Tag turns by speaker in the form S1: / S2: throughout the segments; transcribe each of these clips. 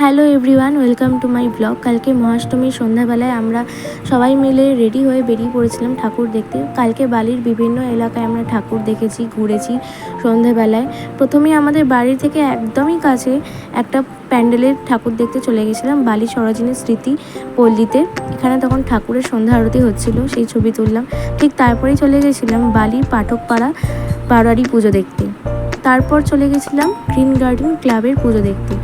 S1: Hello everyone, welcome to my blog. কালকে মহাষ্টমীর সন্ধ্যাবেলায় আমরা সবাই মিলে রেডি হয়ে বেরিয়ে পড়েছিলাম ঠাকুর দেখতে। কালকে বালির বিভিন্ন এলাকায় আমরা ঠাকুর দেখেছি, ঘুরেছি সন্ধ্যাবেলায়। প্রথমে আমাদের বাড়ি থেকে একদমই কাছে একটা প্যান্ডেলের ঠাকুর দেখতে চলে গেছিলাম, বালি সরোজিনী স্মৃতি পল্লীতে। এখানে তখন ঠাকুরের সন্ধ্যা আরতি হচ্ছিল, সেই ছবি তুললাম। ঠিক তারপরেই চলে গেছিলাম বালির পাঠকপাড়া বারোয়ারি পুজো দেখতে। তারপর চলে গেছিলাম গ্রিন গার্ডেন ক্লাবের পুজো দেখতে।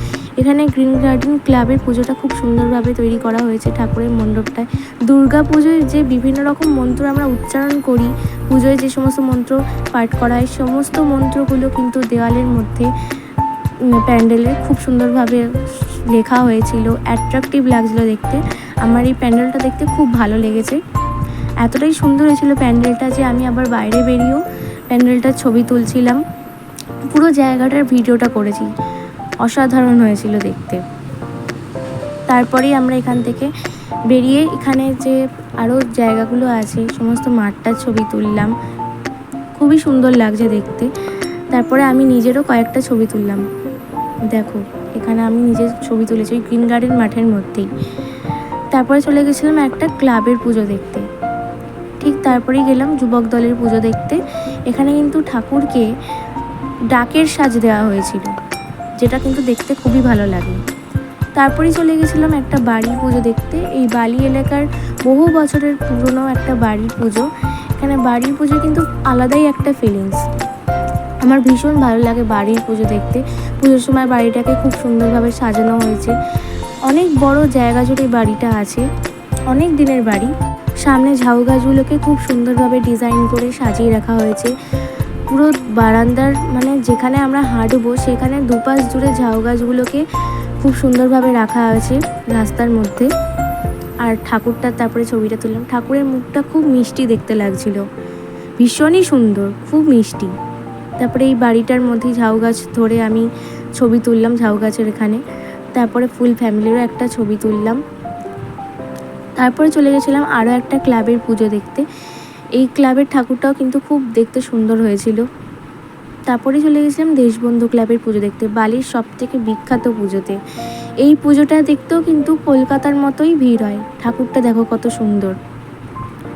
S1: এখানে গ্রিন গার্ডেন ক্লাবের পুজোটা খুব সুন্দরভাবে তৈরি করা হয়েছে ঠাকুরের মণ্ডপটায়। দুর্গা পুজোয় যে বিভিন্ন রকম মন্ত্র আমরা উচ্চারণ করি, পুজোয় যে সমস্ত মন্ত্র পাঠ করা হয়, সমস্ত মন্ত্রগুলো কিন্তু দেওয়ালের মধ্যে প্যান্ডেলে খুব সুন্দরভাবে লেখা হয়েছিল অ্যাট্রাকটিভ লাগছিল দেখতে। আমার এই প্যান্ডেলটা দেখতে খুব ভালো লেগেছে। এতটাই সুন্দর হয়েছিল প্যান্ডেলটা যে আমি আবার বাইরে বেরিয়েও প্যান্ডেলটার ছবি তুলছিলাম। পুরো জায়গাটার ভিডিওটা করেছি। অসাধারণ হয়েছিল দেখতে। তারপরেই আমরা এখান থেকে বেরিয়ে এখানে যে আরও জায়গাগুলো আছে, সমস্ত মাঠটার ছবি তুললাম। খুবই সুন্দর লাগছে দেখতে। তারপরে আমি নিজেরও কয়েকটা ছবি তুললাম। দেখো, এখানে আমি নিজের ছবি তুলেছি ওই গ্রিন গার্ডেন মাঠের মধ্যেই। তারপরে চলে গেছিলাম একটা ক্লাবের পুজো দেখতে। ঠিক তারপরেই গেলাম যুবক দলের পুজো দেখতে। এখানে কিন্তু ঠাকুরকে ডাকের সাজ দেওয়া হয়েছিল। যেটা কিন্তু দেখতে খুবই ভালো লাগে। তারপরেই চলে গেছিলাম একটা বাড়ির পুজো দেখতে। এই বালি এলাকার বহু বছরের পুরনো একটা বাড়ির পুজো। এখানে বাড়ির পুজো কিন্তু আলাদাই একটা ফিলিংস আমার ভীষণ ভালো লাগে বাড়ির পুজো দেখতে। পুজোর সময় বাড়িটাকে খুব সুন্দরভাবে সাজানো হয়েছে। অনেক বড় জায়গা জুড়ে বাড়িটা আছে। অনেক দিনের বাড়ি। সামনে ঝাউ গাছগুলোকে খুব সুন্দরভাবে ডিজাইন করে সাজিয়ে রাখা হয়েছে। পুরো বারান্দার মানে যেখানে আমরা হাঁটবো, সেখানে দুপাশ জুড়ে ঝাউ গাছগুলোকে খুব সুন্দরভাবে রাখা আছে রাস্তার মধ্যে। আর ঠাকুরটার তারপরে ছবিটা তুললাম। ঠাকুরের মুখটা খুব মিষ্টি দেখতে লাগছিল। ভীষণই সুন্দর, খুব মিষ্টি। তারপরে এই বাড়িটার মধ্যে ঝাউ গাছ ধরে আমি ছবি তুললাম ঝাউ গাছের এখানে। তারপরে ফুল ফ্যামিলিরও একটা ছবি তুললাম। তারপরে চলে গেছিলাম আরও একটা ক্লাবের পুজো দেখতে। এই ক্লাবের ঠাকুরটাও কিন্তু খুব দেখতে সুন্দর হয়েছিল। তারপরে চলে গেছিলাম দেশবন্ধু ক্লাবের পুজো দেখতে, বালির সব থেকে বিখ্যাত পুজোতে। এই পুজোটা দেখতেও কিন্তু কলকাতার মতোই ভিড় হয়। ঠাকুরটা দেখো কত সুন্দর।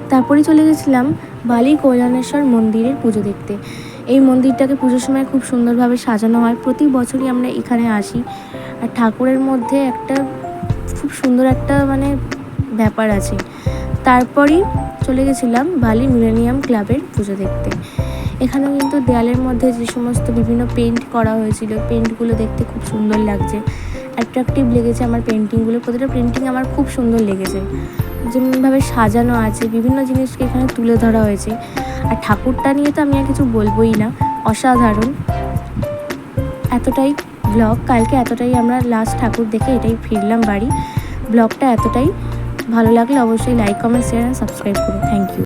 S1: তারপরে চলে গেছিলাম বালি কল্যাণেশ্বর মন্দিরের পুজো দেখতে। এই মন্দিরটাকে পুজোর সময় খুব সুন্দরভাবে সাজানো হয়। প্রতি বছরই আমরা এখানে আসি। আর ঠাকুরের মধ্যে একটা খুব সুন্দর একটা মানে ব্যাপার আছে। তারপরেই চলে গেছিলাম বালি মিলেনিয়াম ক্লাবের পুজো দেখতে। এখানে কিন্তু দেয়ালের মধ্যে যে সমস্ত বিভিন্ন পেন্ট করা হয়েছিল পেন্টগুলো দেখতে খুব সুন্দর লাগছে। অ্যাট্রাকটিভ লেগেছে আমার পেন্টিংগুলো প্রতিটা পেন্টিং আমার খুব সুন্দর লেগেছে। যেমনভাবে সাজানো আছে, বিভিন্ন জিনিসকে এখানে তুলে ধরা হয়েছে। আর ঠাকুরটা নিয়ে তো আমি আর কিছু বলবোই না, অসাধারণ। এতটাই ব্লগ কালকে এতটাই আমরা লাস্ট ঠাকুর দেখে এটাই ফিরলাম বাড়ি। ব্লগটা এতটাই ভালো লাগলে অবশ্যই লাইক কমেন্ট শেয়ার সাবস্ক্রাইব করুন। Thank you